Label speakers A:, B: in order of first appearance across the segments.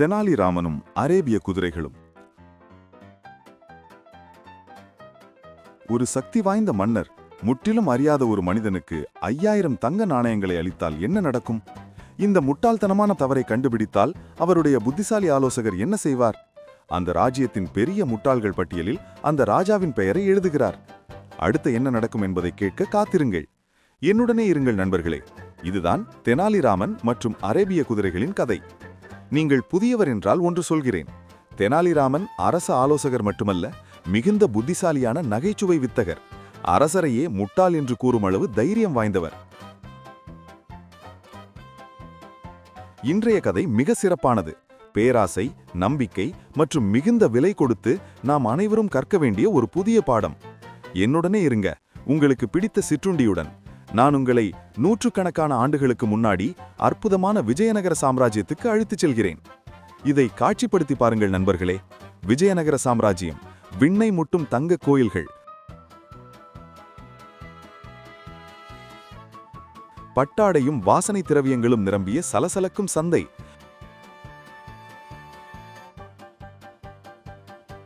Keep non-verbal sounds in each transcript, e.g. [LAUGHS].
A: தெனாலிராமனும் அரேபிய குதிரைகளும். ஒரு சக்தி வாய்ந்த மன்னர் முற்றிலும் அறியாத ஒரு மனிதனுக்கு ஐயாயிரம் தங்க நாணயங்களை அளித்தால் என்ன நடக்கும்? இந்த முட்டாள்தனமான தவறை கண்டுபிடித்தால் அவருடைய புத்திசாலி ஆலோசகர் என்ன செய்வார்? அந்த ராஜ்யத்தின் பெரிய முட்டாள்கள் பட்டியலில் அந்த ராஜாவின் பெயரை எழுதுகிறார். அடுத்து என்ன நடக்கும் என்பதை கேட்க காத்திருங்கள். என்னுடனே இருங்கள் நண்பர்களே. இதுதான் தெனாலிராமன் மற்றும் அரேபிய குதிரைகளின் கதை. நீங்கள் புதியவர் என்றால் ஒன்று சொல்கிறேன். தெனாலிராமன் அரச ஆலோசகர் மட்டுமல்ல மிகுந்த புத்திசாலியான நகைச்சுவை வித்தகர். அரசரையே முட்டாள் என்று கூறும் அளவு தைரியம் வாய்ந்தவர். இன்றைய கதை மிக சிறப்பானது. பேராசை நம்பிக்கை மற்றும் மிகுந்த விலை கொடுத்து நாம் அனைவரும் கற்க வேண்டிய ஒரு புதிய பாடம். என்னுடனே இருங்க உங்களுக்கு பிடித்த சிற்றுண்டியுடன். நான் உங்களை நூற்றுக்கணக்கான ஆண்டுகளுக்கு முன்னாடி அற்புதமான விஜயநகர சாம்ராஜ்யத்துக்கு அழைத்துச் செல்கிறேன். இதை காட்சிப்படுத்தி பாருங்கள் நண்பர்களே விஜயநகர சாம்ராஜ்யம் விண்ணை முட்டும் தங்க கோயில்கள். பட்டாடையும் வாசனை திரவியங்களும் நிரம்பிய சலசலக்கும் சந்தை.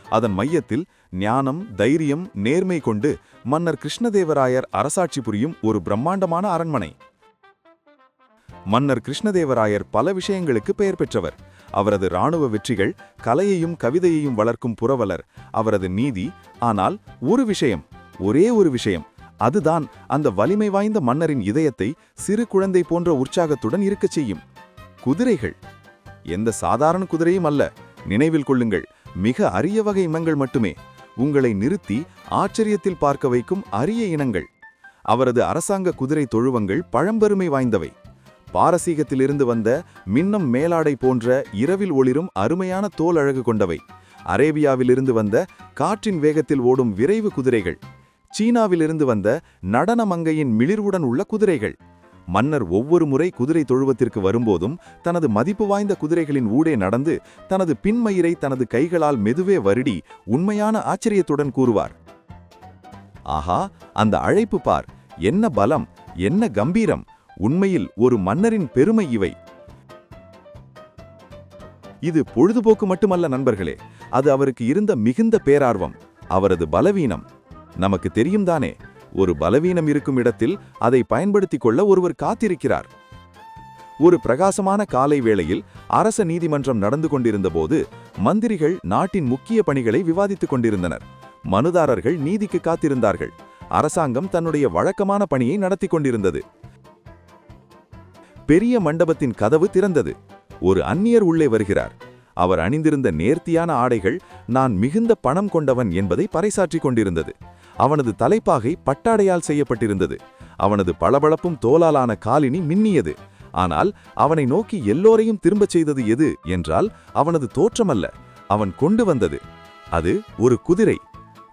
A: அதன் மையத்தில் ஞானம் தைரியம் நேர்மை கொண்டு மன்னர் கிருஷ்ணதேவராயர் அரசாட்சி புரியும் ஒரு பிரம்மாண்டமான அரண்மனை. மன்னர் கிருஷ்ணதேவராயர் பல விஷயங்களுக்கு பெயர் பெற்றவர். அவரது இராணுவ வெற்றிகள் கலையையும் கவிதையையும் வளர்க்கும் புரவலர். அவரது நீதி ஆனால் ஒரு விஷயம் ஒரே ஒரு விஷயம் அதுதான் அந்த வலிமை வாய்ந்த மன்னரின் இதயத்தை சிறு குழந்தை போன்ற உற்சாகத்துடன் இருக்கச் செய்யும். குதிரைகள் எந்த சாதாரண குதிரையும் அல்ல நினைவில் கொள்ளுங்கள் மிக அரிய வகை இனங்கள் மட்டுமே. உங்களை நிறுத்தி ஆச்சரியத்தில் பார்க்க வைக்கும் அரிய இனங்கள். அவரது அரசாங்க குதிரை தொழுவங்கள் பழம்பெருமை வாய்ந்தவை. பாரசீகத்திலிருந்து வந்த மின்னம் மேலாடை போன்ற இரவில் ஒளிரும் அருமையான தோல் அழகு கொண்டவை. அரேபியாவிலிருந்து வந்த காற்றின் வேகத்தில் ஓடும் விரைவு குதிரைகள். சீனாவிலிருந்து வந்த நடன மங்கையின் மிளிர்வுடன் உள்ள குதிரைகள். மன்னர் ஒவ்வொரு முறை குதிரை தொழுவத்திற்கு வரும்போதும் தனது மதிப்பு வாய்ந்த குதிரைகளின் ஊடே நடந்து தனது பின்மயிரை தனது கைகளால் மெதுவே வருடி உண்மையான ஆச்சரியத்துடன் கூறுவார். ஆஹா அந்த அழைப்பு பார். என்ன பலம் என்ன கம்பீரம். உண்மையில் ஒரு மன்னரின் பெருமை இவை. இது பொழுதுபோக்கு மட்டுமல்ல நண்பர்களே. அது அவருக்கு இருந்த மிகுந்த பேரார்வம். அவரது பலவீனம். நமக்கு தெரியும் தானே. ஒரு பலவீனம் இருக்கும் இடத்தில் அதை பயன்படுத்திக் கொள்ள ஒருவர் காத்திருக்கிறார். ஒரு பிரகாசமான காலை வேளையில் அரச நீதிமன்றம் நடந்து கொண்டிருந்தபோது மந்திரிகள் நாட்டின் முக்கிய பணிகளை விவாதித்துக் கொண்டிருந்தனர். மனுதாரர்கள் நீதிக்கு காத்திருந்தார்கள். அரசாங்கம் தன்னுடைய வழக்கமான பணியை நடத்தி கொண்டிருந்தது. பெரிய மண்டபத்தின் கதவு திறந்தது. ஒரு அந்நியர் உள்ளே வருகிறார். அவர் அணிந்திருந்த நேர்த்தியான ஆடைகள் நான் மிகுந்த பணம் கொண்டவன் என்பதை பறைசாற்றிக் கொண்டிருந்தது. அவனது தலைப்பாகை பட்டாடையால் செய்யப்பட்டிருந்தது. அவனது பளபளப்பும் தோலாலான காலினி மின்னியது. ஆனால் அவனை நோக்கி எல்லோரையும் திரும்பச் செய்தது எது என்றால் அவனது தோற்றமல்ல. அவன் கொண்டு வந்தது. அது ஒரு குதிரை.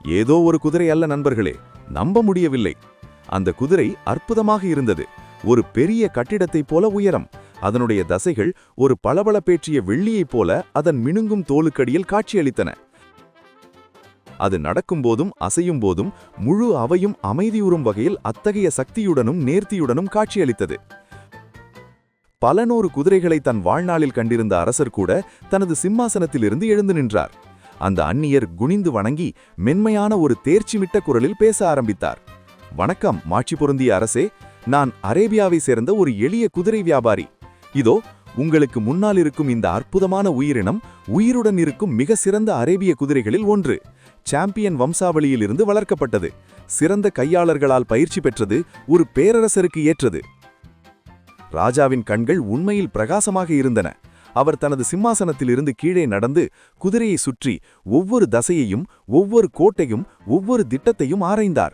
A: ஏதோ ஒரு குதிரை அல்ல நண்பர்களே நம்ப முடியவில்லை. அந்த குதிரை அற்புதமாக இருந்தது. ஒரு பெரிய கட்டிடத்தைப் போல உயரம். அதனுடைய தசைகள் ஒரு பளபளப்பேற்றிய வெள்ளியைப் போல அதன் மினுங்கும் தோலுக்கடியில் காட்சியளித்தன. அது நடக்கும்போதும் அசையும் போதும் முழு அவையும் அமைதியுறும் வகையில் அத்தகைய சக்தியுடனும் நேர்த்தியுடனும் காட்சியளித்தது. பல நூறு குதிரைகளை தன் வாழ்நாளில் கண்டிருந்த அரசர் கூட தனது சிம்மாசனத்திலிருந்து எழுந்து நின்றார். அந்த அந்நியர் குனிந்து வணங்கி மென்மையான ஒரு தேர்ச்சிமிட்ட குரலில் பேச ஆரம்பித்தார். வணக்கம் மாட்சி பொருந்திய அரசே. நான் அரேபியாவை சேர்ந்த ஒரு எளிய குதிரை வியாபாரி. இதோ உங்களுக்கு முன்னால் இருக்கும் இந்த அற்புதமான உயிரினம் உயிருடன் இருக்கும் மிக சிறந்த அரேபிய குதிரைகளில் ஒன்று. சாம்பியன் வம்சாவளியிலிருந்து வளர்க்கப்பட்டது. சிறந்த கையாளர்களால் பயிற்சி பெற்றது ஒரு பேரரசருக்கு ஏற்றது. ராஜாவின் கண்கள் உண்மையில் பிரகாசமாக இருந்தன. அவர் தனது சிம்மாசனத்திலிருந்து கீழே நடந்து குதிரையை சுற்றி ஒவ்வொரு தசையையும் ஒவ்வொரு கோட்டையும் ஒவ்வொரு திட்டத்தையும் ஆராய்ந்தார்.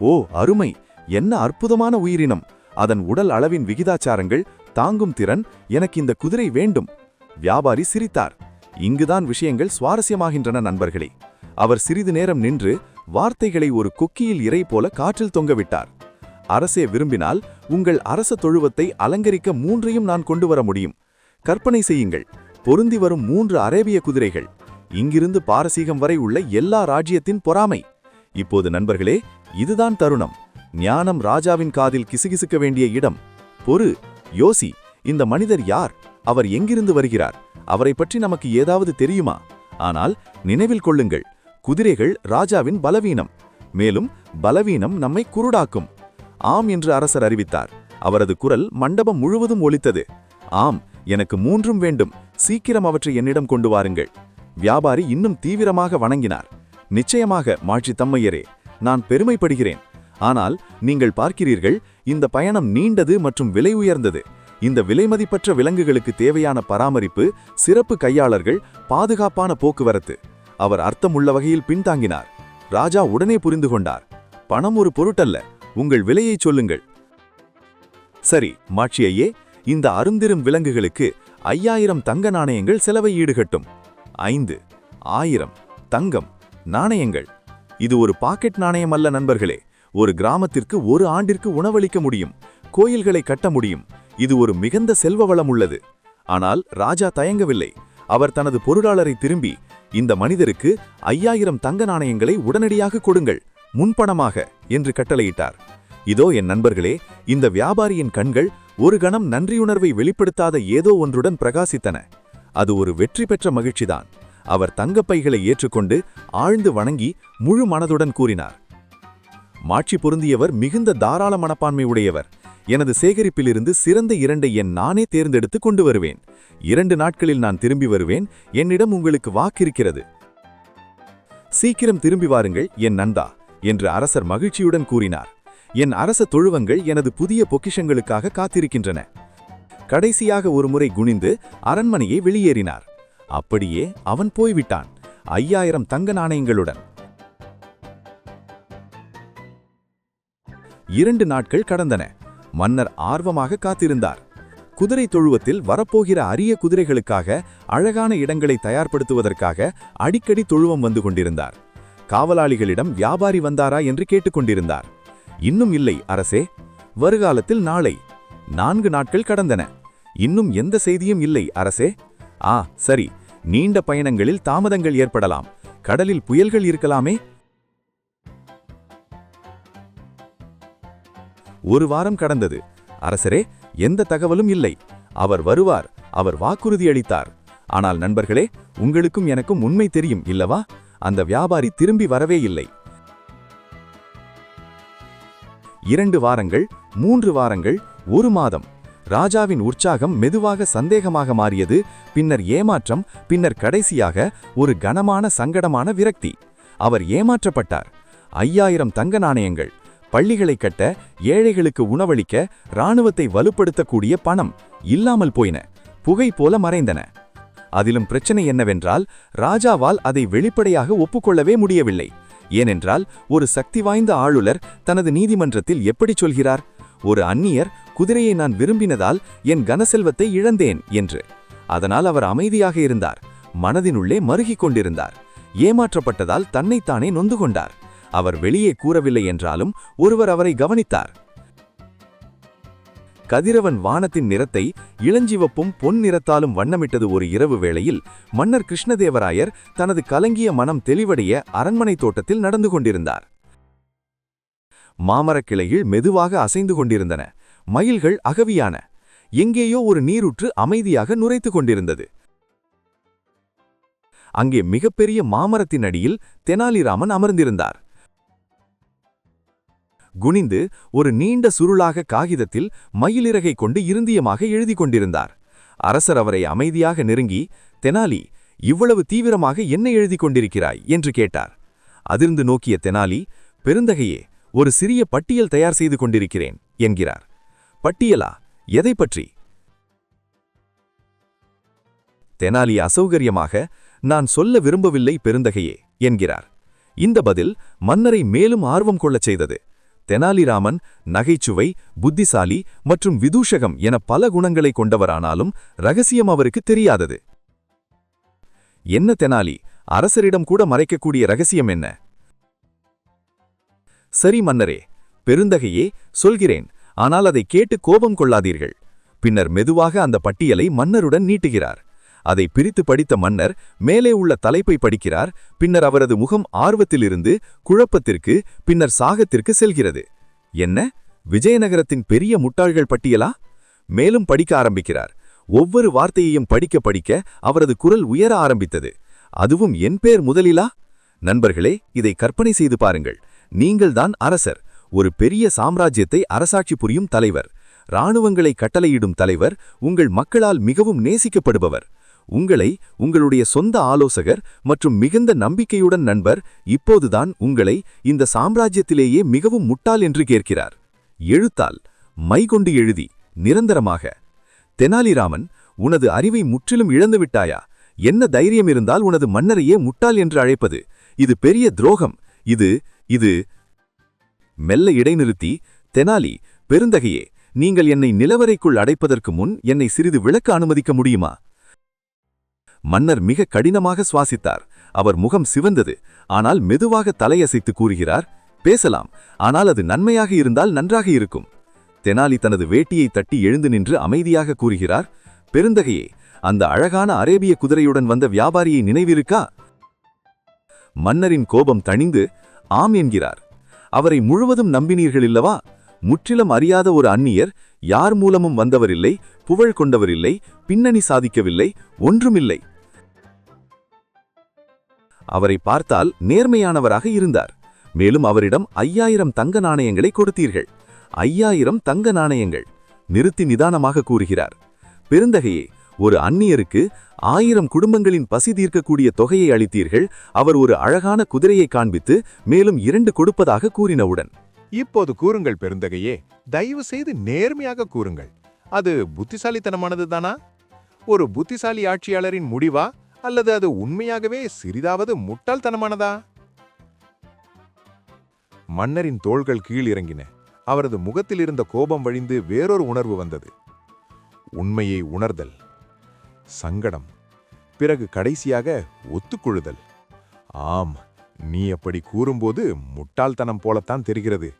A: ஓ அருமை! என்ன அற்புதமான உயிரினம்! அதன் உடல் அளவின் விகிதாச்சாரங்கள் தாங்கும் திறன் எனக்கு இந்த குதிரை வேண்டும்! வியாபாரி சிரித்தார். இங்குதான் விஷயங்கள் சுவாரஸ்யமாகின்றன நண்பர்களே! அவர் சிறிது நேரம் நின்று வார்த்தைகளை ஒரு கொக்கியில் இறை போல காற்றில் தொங்கவிட்டார் அரசே விரும்பினால் உங்கள் அரச தொழுவத்தை அலங்கரிக்க மூன்றையும் நான் கொண்டு வர முடியும். கற்பனை செய்யுங்கள். பொருந்தி வரும் மூன்று அரேபிய குதிரைகள். இங்கிருந்து பாரசீகம் வரை உள்ள எல்லா ராஜ்யத்தின் பொறாமை. இப்போது நண்பர்களே இதுதான் தருணம். ஞானம் ராஜாவின் காதில் கிசுகிசுக்க வேண்டிய இடம். பொறு யோசி இந்த மனிதர் யார்? அவர் எங்கிருந்து வருகிறார்? அவரை பற்றி நமக்கு ஏதாவது தெரியுமா? ஆனால் நினைவில் கொள்ளுங்கள். குதிரைகள் ராஜாவின் பலவீனம். மேலும் பலவீனம் நம்மை குருடாக்கும். ஆம் என்று அரசர் அறிவித்தார். அவரது குரல் மண்டபம் முழுவதும் ஒலித்தது. ஆம் எனக்கு மூன்றும் வேண்டும். சீக்கிரம் அவற்றை என்னிடம் கொண்டு வாருங்கள். வியாபாரி இன்னும் தீவிரமாக வணங்கினார். நிச்சயமாக மாட்சி தம்மையரே நான் பெருமைப்படுகிறேன். ஆனால் நீங்கள் பார்க்கிறீர்கள் இந்த பயணம் நீண்டது மற்றும் விலை உயர்ந்தது. இந்த விலைமதிப்பற்ற விலங்குகளுக்கு தேவையான பராமரிப்பு சிறப்பு கையாளர்கள் பாதுகாப்பான போக்குவரத்து. அவர் அர்த்தமுள்ள வகையில் பின்தாங்கினார். ராஜா உடனே புரிந்து கொண்டார். பணம் ஒரு பொருட்டல்ல உங்கள் விலையை சொல்லுங்கள். சரி மாட்சியையே இந்த அருந்திரும் விலங்குகளுக்கு ஐயாயிரம் தங்க நாணயங்கள் செலவை ஈடுகட்டும். ஐந்து ஆயிரம் தங்கம் நாணயங்கள். இது ஒரு பாக்கெட் நாணயம் அல்ல நண்பர்களே ஒரு கிராமத்திற்கு ஒரு ஆண்டிற்கு உணவளிக்க முடியும் கோயில்களை கட்ட முடியும். இது ஒரு மிகுந்த செல்வ வளம் உள்ளது. ஆனால் ராஜா தயங்கவில்லை. அவர் தனது பொருளாளரை திரும்பி இந்த மனிதருக்கு ஐயாயிரம் தங்க நாணயங்களை உடனடியாக கொடுங்கள் முன்பணமாக என்று கட்டளையிட்டார். இதோ என் நண்பர்களே இந்த வியாபாரியின் கண்கள் ஒரு கணம் நன்றியுணர்வை வெளிப்படுத்தாத ஏதோ ஒன்றுடன் பிரகாசித்தன. அது ஒரு வெற்றி பெற்ற மகிழ்ச்சிதான். அவர் தங்கப்பைகளை ஏற்றுக்கொண்டு ஆழ்ந்து வணங்கி முழு மனதுடன் கூறினார். மாட்சி பொருந்தியவர் மிகுந்த தாராள மனப்பான்மை உடையவர். எனது சேகரிப்பிலிருந்து சிறந்த இரண்டை என் நானே தேர்ந்தெடுத்து கொண்டு வருவேன். இரண்டு நாட்களில் நான் திரும்பி வருவேன். என்னிடம் உங்களுக்கு வாக்கிருக்கிறது. சீக்கிரம் திரும்பி வாருங்கள் என் நந்தா என்று அரசர் மகிழ்ச்சியுடன் கூறினார். என் அரச தொழுவங்கள் எனது புதிய பொக்கிஷங்களுக்காக காத்திருக்கின்றன. கடைசியாக ஒருமுறை குனிந்து அரண்மனையை வெளியேறினார். அப்படியே அவன் போய்விட்டான் ஐயாயிரம் தங்க நாணயங்களுடன். இரண்டு நாட்கள் கடந்தன. மன்னர் ஆர்வமாக காத்திருந்தார். குதிரை தொழுவத்தில் வரப்போகிற அரிய குதிரைகளுக்காக அழகான இடங்களை தயார்படுத்துவதற்காக அடிக்கடி தொழுவம் வந்து கொண்டிருந்தார். காவலாளிகளிடம் வியாபாரி வந்தாரா? என்று கேட்டுக்கொண்டிருந்தார் இன்னும் இல்லை அரசே. வருகாலத்தில் நாளை. நான்கு நாட்கள் கடந்தன. இன்னும் எந்த செய்தியும் இல்லை அரசே. ஆ சரி. நீண்ட பயணங்களில் தாமதங்கள் ஏற்படலாம். கடலில் புயல்கள் இருக்கலாமே. ஒரு வாரம் கடந்தது. அரசரே எந்த தகவலும் இல்லை. அவர் வருவார் அவர் வாக்குறுதி அளித்தார். ஆனால் நண்பர்களே உங்களுக்கும் எனக்கும் உண்மை தெரியும் இல்லவா? அந்த வியாபாரி திரும்பி வரவே இல்லை. இரண்டு வாரங்கள் மூன்று வாரங்கள் ஒரு மாதம். ராஜாவின் உற்சாகம் மெதுவாக சந்தேகமாக மாறியது. பின்னர் ஏமாற்றம் பின்னர் கடைசியாக ஒரு கனமான சங்கடமான விரக்தி. அவர் ஏமாற்றப்பட்டார். ஐயாயிரம் தங்க நாணயங்கள். பள்ளிகளை கட்ட ஏழைகளுக்கு உணவளிக்க இராணுவத்தை வலுப்படுத்தக்கூடிய பணம் இல்லாமல் போயின. புகை போல மறைந்தன. அதிலும் பிரச்சனை என்னவென்றால் ராஜாவால் அதை வெளிப்படையாக ஒப்புக்கொள்ளவே முடியவில்லை. ஏனென்றால் ஒரு சக்தி வாய்ந்த ஆளுநர் தனது நீதிமன்றத்தில் எப்படி சொல்கிறார்? ஒரு அந்நியர் குதிரையை நான் விரும்பினதால் என் கனசெல்வத்தை இழந்தேன் என்று. அதனால் அவர் அமைதியாக இருந்தார். மனதினுள்ளே மருகிக் கொண்டிருந்தார். ஏமாற்றப்பட்டதால் தன்னைத்தானே நொந்து கொண்டார். அவர் வெளியே கூறவில்லை என்றாலும் ஒருவர் அவரை கவனித்தார். கதிரவன் வானத்தின் நிறத்தை இளஞ்சிவப்பும் பொன் நிறத்தாலும் வண்ணமிட்டது ஒரு இரவு வேளையில் மன்னர் கிருஷ்ணதேவராயர் தனது கலங்கிய மனம் தெளிவடைய அரண்மனை தோட்டத்தில் நடந்து கொண்டிருந்தார். மாமரக் கிளையில் மெதுவாக அசைந்து கொண்டிருந்தன. மயில்கள் அகவியான. எங்கேயோ ஒரு நீருற்று அமைதியாக நுரைத்து கொண்டிருந்தது. அங்கே மிகப்பெரிய மாமரத்தின் அடியில் தெனாலிராமன் அமர்ந்திருந்தார். குனிந்து ஒரு நீண்ட சுருளாக காகிதத்தில் மயிலிறகை கொண்டு இருந்தியமாக எழுதி கொண்டிருந்தார். அரசர் அவரை அமைதியாக நெருங்கி தெனாலி இவ்வளவு தீவிரமாக என்ன எழுதி கொண்டிருக்கிறாய்? என்று கேட்டார். அதிர்ந்து நோக்கிய தெனாலி பெருந்தகையே ஒரு சிறிய பட்டியல் தயார் செய்து கொண்டிருக்கிறேன் என்கிறார். பட்டியலா? எதை பற்றி? தெனாலி அசௌகரியமாக நான் சொல்ல விரும்பவில்லை பெருந்தகையே என்கிறார். இந்த பதில் மன்னரை மேலும் ஆர்வம் கொள்ளச் செய்தது. தெனாலிராமன் நகைச்சுவை புத்திசாலி மற்றும் விதூஷகம் என பல குணங்களை கொண்டவரானாலும் ரகசியம் அவருக்கு தெரியாதது. என்ன தெனாலி அரசரிடம் கூட மறைக்கக்கூடிய ரகசியம் என்ன? சரி மன்னரே பெருந்தகையே சொல்கிறேன். ஆனால் அதை கேட்டு கோபம் கொள்ளாதீர்கள். பின்னர் மெதுவாக அந்த பட்டியலை மன்னருடன் நீட்டுகிறார். அதை பிரித்து படித்த மன்னர் மேலே உள்ள தலைப்பை படிக்கிறார். பின்னர் அவரது முகம் ஆர்வத்திலிருந்து குழப்பத்திற்கு பின்னர் சாகத்திற்கு செல்கிறது. என்ன? விஜயநகரத்தின் பெரிய முட்டாள்கள் பட்டியலா? மேலும் படிக்க ஆரம்பிக்கிறார். ஒவ்வொரு வார்த்தையையும் படிக்க படிக்க அவரது குரல் உயர ஆரம்பித்தது. அதுவும் என் பேர் முதலிலா? நண்பர்களே இதை கற்பனை செய்து பாருங்கள். நீங்கள்தான் அரசர். ஒரு பெரிய சாம்ராஜ்யத்தை அரசாட்சி புரியும் தலைவர். இராணுவங்களை கட்டளையிடும் தலைவர். உங்கள் மக்களால் மிகவும் நேசிக்கப்படுபவர். உங்களை உங்களுடைய சொந்த ஆலோசகர் மற்றும் மிகுந்த நம்பிக்கையுடன் நண்பர் இப்போதுதான் உங்களை இந்த சாம்ராஜ்யத்திலேயே மிகவும் முட்டாள் என்று கேட்கிறார். எழுத்தால் மைகொண்டு எழுதி நிரந்தரமாக தெனாலிராமன் உனது அறிவை முற்றிலும் இழந்துவிட்டாயா என்ன தைரியம் இருந்தால் உனது மன்னரையே முட்டாள் என்று அழைப்பது? இது பெரிய துரோகம். இது இது மெல்ல இடைநிறுத்தி தெனாலி பெருந்தகையே நீங்கள் என்னை நிலவரைக்குள் அடைப்பதற்கு முன் என்னை சிறிது விளக்க அனுமதிக்க முடியுமா? மன்னர் மிக கடினமாக சுவாசித்தார். அவர் முகம் சிவந்தது. ஆனால் மெதுவாக தலையசைத்து கூறுகிறார் பேசலாம். ஆனால் அது நன்மையாக இருந்தால் நன்றாக இருக்கும். தெனாலி தனது வேட்டியை தட்டி எழுந்து நின்று அமைதியாக கூறுகிறார் பெருந்தகையே அந்த அழகான அரேபிய குதிரையுடன் வந்த வியாபாரியை நினைவிருக்கா? மன்னரின் கோபம் தணிந்து ஆம் என்கிறார். அவரை முழுவதும் நம்பினீர்கள் இல்லவா? முற்றிலும் அறியாத ஒரு அந்நியர் யார் மூலமும் வந்தவரில்லை புகழ் கொண்டவரில்லை பின்னணி சாதிக்கவில்லை ஒன்றுமில்லை. அவரை பார்த்தால் நேர்மையானவராக இருந்தார். மேலும் அவரிடம் ஐயாயிரம் தங்க நாணயங்களை கொடுத்தீர்கள். ஐயாயிரம் தங்க நாணயங்கள் நிறுத்தி நிதானமாக கூறுகிறார். பெருந்தகையே ஒரு அந்நியருக்கு ஆயிரம் குடும்பங்களின் பசி தீர்க்கக்கூடிய தொகையை அளித்தீர்கள். அவர் ஒரு அழகான குதிரையை காண்பித்து மேலும் இரண்டு கொடுப்பதாக கூறினவுடன்
B: இப்போது கூறுங்கள் பெருந்தகையே தயவு செய்து நேர்மையாக கூறுங்கள். அது புத்திசாலித்தனமானது தானா ஒரு புத்திசாலி ஆட்சியாளரின் முடிவா? அல்லது அது உண்மையாகவே சிறிதாவது முட்டாள்தனமானதா? மன்னரின் தோள்கள் கீழ் இறங்கின அவரது முகத்தில் இருந்த கோபம் வழிந்து வேறொரு உணர்வு வந்தது. உண்மையை உணர்தல். சங்கடம். பிறகு கடைசியாக ஒத்துக்கொள்ளுதல் ஆம் நீ அப்படி கூறும்போது முட்டாள்தனம் போலத்தான் தெரிகிறது.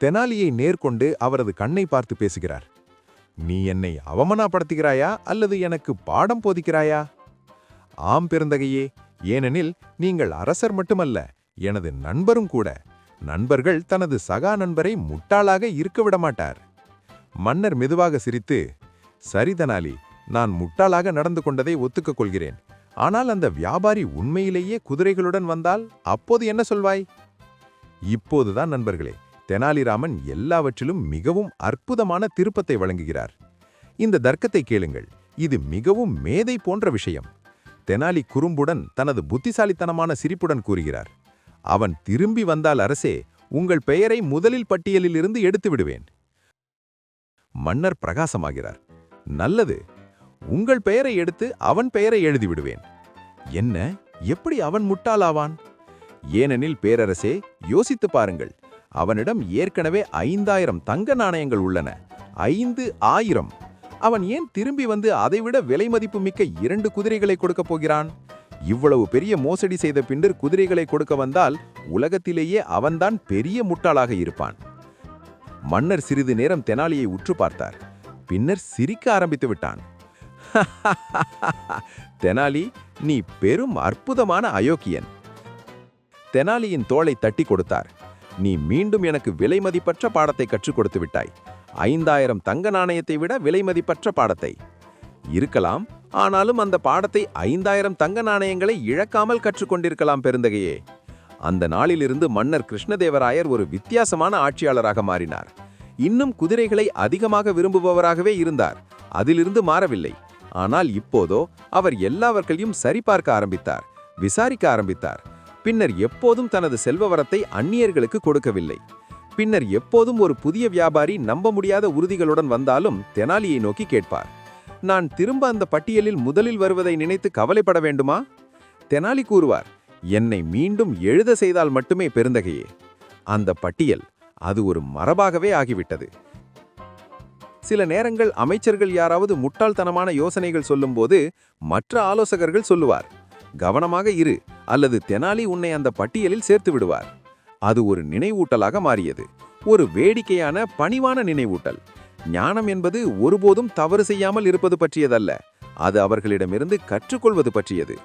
B: தெனாலியை நேர்கொண்டு அவரது கண்ணை பார்த்து பேசுகிறார். நீ என்னை அவமானப்படுத்துகிறாயா அல்லது எனக்கு பாடம் போதிக்கிறாயா? ஆம் பெருந்தகையே ஏனெனில் நீங்கள் அரசர் மட்டுமல்ல எனது நண்பரும் கூட. நண்பர்கள் தனது சகா நண்பரை முட்டாளாக இருக்க விடமாட்டார் மன்னர் மெதுவாக சிரித்து சரி தெனாலி நான் முட்டாளாக நடந்து கொண்டதை ஒத்துக்கக் கொள்கிறேன். ஆனால் அந்த வியாபாரி உண்மையிலேயே குதிரைகளுடன் வந்தால் அப்போது என்ன சொல்வாய்? இப்போதுதான் நண்பர்களே தெனாலிராமன் எல்லாவற்றிலும் மிகவும் அற்புதமான திருப்பத்தை வழங்குகிறார். இந்த தர்க்கத்தை கேளுங்கள். இது மிகவும் மேதை போன்ற விஷயம். தெனாலி குறும்புடன் தனது புத்திசாலித்தனமான சிரிப்புடன் கூறுகிறார் அவன் திரும்பி வந்தால் அரசே உங்கள் பெயரை முதலில் பட்டியலில் இருந்து எடுத்து விடுவேன். மன்னர் பிரகாசமாகிறார் நல்லது உங்கள் பெயரை எடுத்து அவன் பெயரை எழுதி விடுவேன். என்ன எப்படி அவன் முட்டாளாவான்? ஏனெனில் பேரரசே யோசித்து பாருங்கள் அவனிடம் ஏற்கனவே ஐந்தாயிரம் தங்க நாணயங்கள் உள்ளன ஐந்து ஆயிரம். அவன் ஏன் திரும்பி வந்து அதைவிட விலை மதிப்பு மிக்க இரண்டு குதிரைகளை கொடுக்கப் போகிறான்? இவ்வளவு பெரிய மோசடி செய்த பின்னர் குதிரைகளை கொடுக்க வந்தால் உலகத்திலேயே அவன்தான் பெரிய முட்டாளாக இருப்பான். மன்னர் சிறிது நேரம் தெனாலியை உற்று பார்த்தார். பின்னர் சிரிக்க ஆரம்பித்து விட்டான். [LAUGHS] தெனாலி நீ பெரும் அற்புதமான அயோக்கியன். தெனாலியின் தோளை தட்டி கொடுத்தார். நீ மீண்டும் எனக்கு விலை மதிப்பற்ற பாடத்தை கற்றுக் கொடுத்து விட்டாய். ஐந்தாயிரம் தங்க நாணயத்தை விட விலை மதிப்பற்ற பாடத்தை. இருக்கலாம் ஆனாலும் அந்த பாடத்தை ஐந்தாயிரம் தங்க நாணயங்களை இழக்காமல் கற்றுக்கொண்டிருக்கலாம் பெருந்தகையே. அந்த நாளிலிருந்து மன்னர் கிருஷ்ணதேவராயர் ஒரு வித்தியாசமான ஆட்சியாளராக மாறினார். இன்னும் குதிரைகளை அதிகமாக விரும்புபவராகவே இருந்தார். அதிலிருந்து மாறவில்லை. ஆனால் இப்போதோ அவர் எல்லாவர்களையும் சரிபார்க்க ஆரம்பித்தார் விசாரிக்க ஆரம்பித்தார். பின்னர் எப்போதும் தனது செல்வவரத்தை அந்நியர்களுக்கு கொடுக்கவில்லை. பின்னர் எப்போதும் ஒரு புதிய வியாபாரி நம்ப முடியாத உறுதிகளுடன் வந்தாலும் தெனாலியை நோக்கி கேட்பார். நான் திரும்ப அந்த பட்டியலில் முதலில் வருவதை நினைத்து கவலைப்பட வேண்டுமா? தெனாலி கூறுவார் என்னை மீண்டும் எழுத செய்தால் மட்டுமே பெருந்தகையே. அந்த பட்டியல் அது ஒரு மரபாகவே ஆகிவிட்டது. சில நேரங்கள் அமைச்சர்கள் யாராவது முட்டாள்தனமான யோசனைகள் சொல்லும்போது மற்ற ஆலோசகர்கள் சொல்லுவார் கவனமாக இரு அல்லது தெனாலி உன்னை அந்த பட்டியலில் சேர்த்து விடுவார். அது ஒரு நினைவூட்டலாக மாறியது. ஒரு வேடிக்கையான பணிவான நினைவூட்டல். ஞானம் என்பது ஒருபோதும் தவறு செய்யாமல் இருப்பது பற்றியதல்ல. அது அவர்களிடமிருந்து கற்றுக்கொள்வது பற்றியது.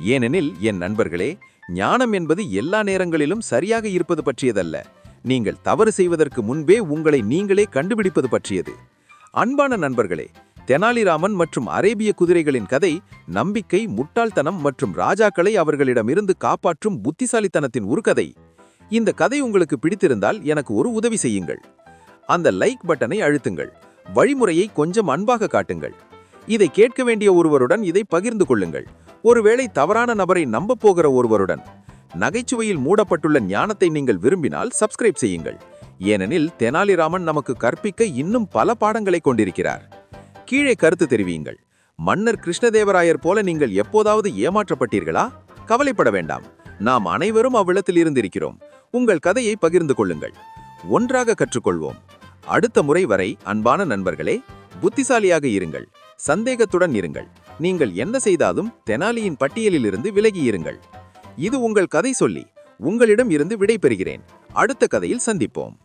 B: ஏனெனில் என் நண்பர்களே ஞானம் என்பது எல்லா நேரங்களிலும் சரியாக இருப்பது பற்றியதல்ல. நீங்கள் தவறு செய்வதற்கு முன்பே உங்களை நீங்களே கண்டுபிடிப்பது பற்றியது. அன்பான நண்பர்களே தெனாலிராமன் மற்றும் அரேபிய குதிரைகளின் கதை நம்பிக்கை முட்டாள்தனம் மற்றும் ராஜாக்களை அவர்களிடமிருந்து காப்பாற்றும் புத்திசாலித்தனத்தின் ஒரு கதை. இந்த கதை உங்களுக்கு பிடித்திருந்தால் எனக்கு ஒரு உதவி செய்யுங்கள். அந்த லைக் பட்டனை அழுத்துங்கள். வழிமுறையை கொஞ்சம் அன்பாக காட்டுங்கள். இதை கேட்க வேண்டிய ஒருவருடன் இதை பகிர்ந்து கொள்ளுங்கள். ஒருவேளை தவறான நபரை நம்ப போகிற ஒருவருடன். நகைச்சுவையில் மூடப்பட்டுள்ள ஞானத்தை நீங்கள் விரும்பினால் சப்ஸ்கிரைப் செய்யுங்கள். ஏனெனில் தெனாலிராமன் நமக்கு கற்பிக்க இன்னும் பல பாடங்களை கொண்டிருக்கிறார். கீழே கருத்து தெரிவியுங்கள். மன்னர் கிருஷ்ணதேவராயர் போல நீங்கள் எப்போதாவது ஏமாற்றப்பட்டீர்களா? கவலைப்பட வேண்டாம். நாம் அனைவரும் அவ்விடத்தில் இருந்திருக்கிறோம். உங்கள் கதையை பகிர்ந்து கொள்ளுங்கள். ஒன்றாக கற்றுக்கொள்வோம். அடுத்த முறை வரை அன்பான நண்பர்களே புத்திசாலியாக இருங்கள். சந்தேகத்துடன் இருங்கள். நீங்கள் என்ன செய்தாலும் தெனாலியின் பட்டியலிலிருந்து விலகி இருங்கள். இது உங்கள் கதை சொல்லி உங்களிடம் இருந்து விடை பெறுகிறேன். அடுத்த கதையில் சந்திப்போம்.